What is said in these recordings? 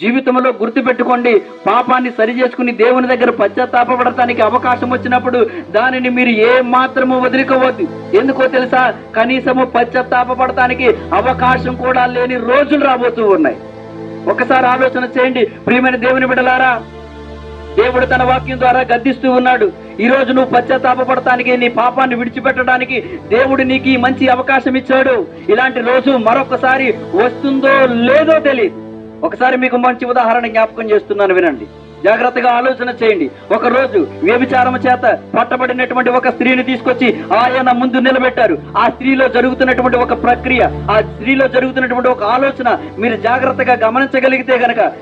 జీవితంలో గుర్తుపెట్టుకోండి పాపాన్ని సరి చేసుకుని దేవుని దగ్గర పశ్చాత్తాపడటానికి అవకాశం వచ్చినప్పుడు దానిని మీరు ఏ మాత్రము వదిలికోవద్దు. ఎందుకో తెలుసా? కనీసము పశ్చాత్తాపడటానికి అవకాశం కూడా లేని రోజులు రాబోతూ ఉన్నాయి. ఒకసారి ఆలోచన చేయండి ప్రియమైన దేవుని బిడలారా దేవుడు తన వాక్యం ద్వారా గద్దిస్తూ ఉన్నాడు. ఈ రోజు నువ్వు పశ్చాత్తాపడటానికి నీ పాపాన్ని విడిచిపెట్టడానికి దేవుడు నీకు ఈ మంచి అవకాశం ఇచ్చాడు. ఇలాంటి రోజు మరొకసారి వస్తుందో లేదో తెలియదు. ఒకసారి మీకు మంచి ఉదాహరణ జ్ఞాపకం చేస్తున్నాను వినండి. జాగ్రత్తగా ఆలోచన చేయండి. ఒక రోజు వ్యభిచారం చేత పట్టబడినటువంటి ఒక స్త్రీని తీసుకొచ్చి ఆయన ముందు నిలబెట్టారు. ఆ స్త్రీలో జరుగుతున్నటువంటి ఒక ప్రక్రియ ఆ స్త్రీలో జరుగుతున్నటువంటి ఒక ఆలోచన మీరు జాగ్రత్తగా గమనించగలిగితే గనక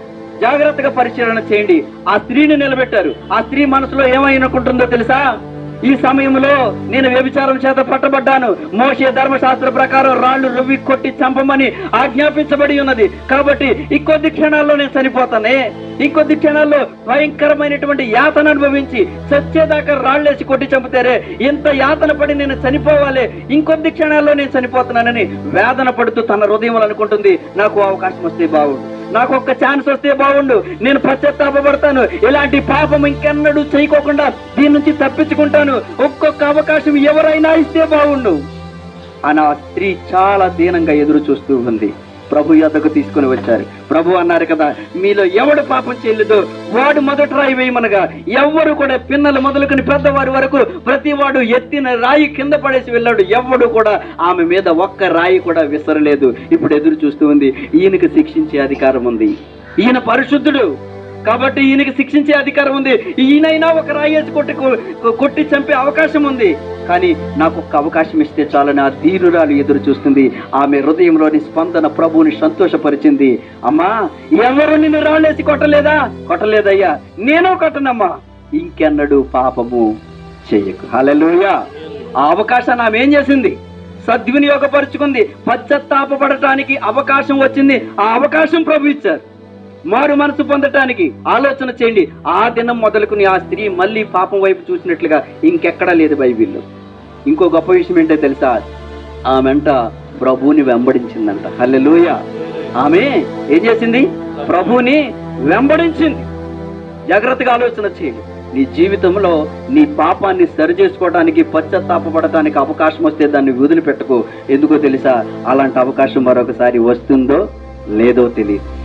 జాగ్రత్తగా పరిశీలన చేయండి. ఆ స్త్రీని నిలబెట్టారు. ఆ స్త్రీ మనసులో ఏమైనకుంటుందో తెలుసా? ఈ సమయంలో నేను వ్యభిచారం చేత పట్టబడ్డాను. మోషే ధర్మశాస్త్ర ప్రకారం రాళ్ళు రువ్వి కొట్టి చంపమని ఆజ్ఞాపించబడి ఉన్నది. కాబట్టి ఇంకొద్ది క్షణాల్లో నేను చనిపోతానే. ఇంకొద్ది క్షణాల్లో భయంకరమైనటువంటి యాతన అనుభవించి చచ్చేదాకా రాళ్ళేసి కొట్టి చంపుతారే ఇంత యాతన పడి నేను చనిపోవాలి. ఇంకొద్ది క్షణాల్లో నేను చనిపోతున్నానని వేదన పడుతూ తన హృదయం అనుకుంటుంది. నాకు అవకాశం వస్తే బాగుండు నాకు ఒక్క ఛాన్స్ వస్తే బాగుండు. నేను పశ్చాత్తాపడతాను ఇలాంటి పాపం ఇంకెన్నడూ చేయకోకుండా దీని నుంచి తప్పించుకుంటాను. ఒక్కొక్క అవకాశం ఎవరైనా ఇస్తే బాగుండు. అని ఆ స్త్రీ చాలా దీనంగా ఎదురు చూస్తూ ఉంది. ప్రభు యొద్దకు తీసుకుని వచ్చారు. ప్రభు అన్నారు కదా మీలో ఎవడు పాపం చేయలేదో వాడు మొదట రాయి వేయమనగా ఎవ్వరు కూడా పిన్నలు మొదలుకొని పెద్దవారి వరకు ప్రతి వాడు ఎత్తిన రాయి కింద పడేసి వెళ్ళాడు. ఎవడు కూడా ఆమె మీద ఒక్క రాయి కూడా విసరలేదు. ఇప్పుడు ఎదురు చూస్తూ ఉంది ఈయనకి శిక్షించే అధికారం ఉంది. ఈయన పరిశుద్ధుడు. కాబట్టి ఈయనకి శిక్షించే అధికారం ఉంది. ఈయనైనా ఒక రాయేసి కొట్టి కొట్టి చంపే అవకాశం ఉంది. కానీ నాకు ఒక అవకాశం ఇస్తే చాలని ఆ ధీరురాలు ఎదురు చూస్తుంది. ఆమె హృదయంలోని స్పందన ప్రభువుని సంతోషపరిచింది. అమ్మా ఎవరు నిన్ను రాళ్ళేసి కొట్టలేదా? కొట్టలేదయ్యా నేను కొట్టనమ్మా. ఇంకెన్నడు పాపము చెయ్యకు హల్లెలూయా. ఆ అవకాశాన్ని ఆమె ఏం చేసింది? సద్వినియోగపరుచుకుంది. పశ్చత్తాపడటానికి అవకాశం వచ్చింది. ఆ అవకాశం ప్రభు ఇచ్చారు. మారు మనసు పొందటానికి ఆలోచన చేయండి. ఆ దినం మొదలుకుని ఆ స్త్రీ మళ్ళీ పాపం వైపు చూసినట్లుగా ఇంకెక్కడా లేదు బైబిల్లో. ఇంకో గొప్ప విషయం ఏంటో తెలుసా? ఆమెంట ప్రభువుని వెంబడించిందంట. హల్లెలూయ. ఆమె ఏం చేసింది? ప్రభువుని వెంబడించింది. జాగ్రత్తగా ఆలోచన చేయండి. నీ జీవితంలో నీ పాపాన్ని సరి చేసుకోవడానికి పశ్చాత్తాపడటానికి అవకాశం వస్తే దాన్ని వదిలిపెట్టుకో. ఎందుకో తెలుసా? అలాంటి అవకాశం మరొకసారి వస్తుందో లేదో తెలియదు.